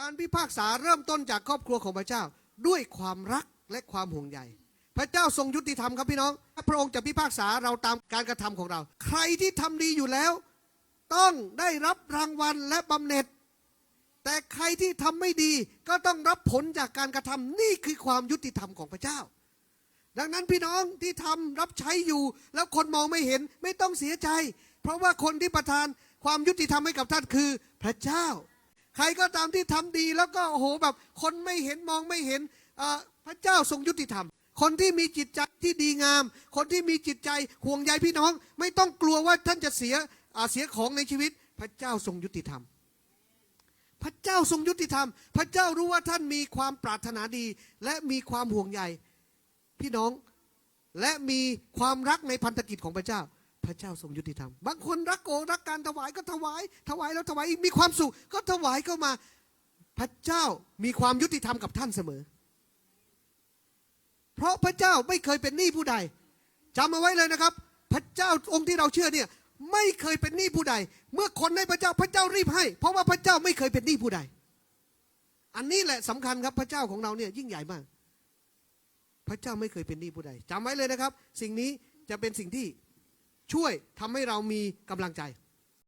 การพิพากษาเริ่มต้นจากครอบครัวของพระเจ้าด้วยความรักและความห่วงใย พระเจ้าทรงยุติธรรมครับพี่น้อง พระองค์จะพิพากษาเราตามการกระทำของเรา ใครที่ทำดีอยู่แล้ว ต้องได้รับรางวัลและบำเหน็จ แต่ใครที่ทำไม่ดีก็ต้องรับผลจากการกระทำนี่คือความยุติธรรมของพระเจ้า ดังนั้นพี่น้องที่ทำรับใช้อยู่ แล้วคนมองไม่เห็นไม่ต้องเสียใจ เพราะว่าคนที่ประทานความยุติธรรมให้กับท่านคือพระเจ้า ใครก็ตามที่ทำดีแล้วก็โอ้โหแบบ คนไม่เห็นมองไม่เห็นพระเจ้าทรงยุติธรรม คนที่มีจิตใจที่ดีงาม คนที่มีจิตใจห่วงใยพี่น้อง ไม่ต้องกลัวว่าท่านจะเสียอาเสียของในชีวิต พระเจ้าทรงยุติธรรม พระเจ้าทรงยุติธรรม พระเจ้ารู้ว่าท่านมีความปรารถนาดี และมีความห่วงใยพี่น้องและมีความรักในพันธกิจของพระเจ้า ระเจ้าทรงยุติธรรม บางคนรักโกรักการถวายก็ถวาย ถวายแล้วถวายอีกมีความสุข ก็ถวายเข้ามา พระเจ้ามีความยุติธรรมกับท่านเสมอ เพราะพระเจ้าไม่เคยเป็นหนี้ผู้ใดจำเอาไว้เลยนะครับ พระเจ้าองค์ที่เราเชื่อเนี่ยไม่เคยเป็นหนี้ผู้ใด เมื่อคนให้พระเจ้าพระเจ้ารีบให้ เพราะว่าพระเจ้าไม่เคยเป็นหนี้ผู้ใด อันนี้แหละสำคัญครับพระเจ้าของเราเนี่ยยิ่งใหญ่มาก พระเจ้าไม่เคยเป็นหนี้ผู้ใดจำไว้เลยนะครับ สิ่งนี้จะเป็นสิ่งที่ ช่วยทำให้เรามีกำลังใจ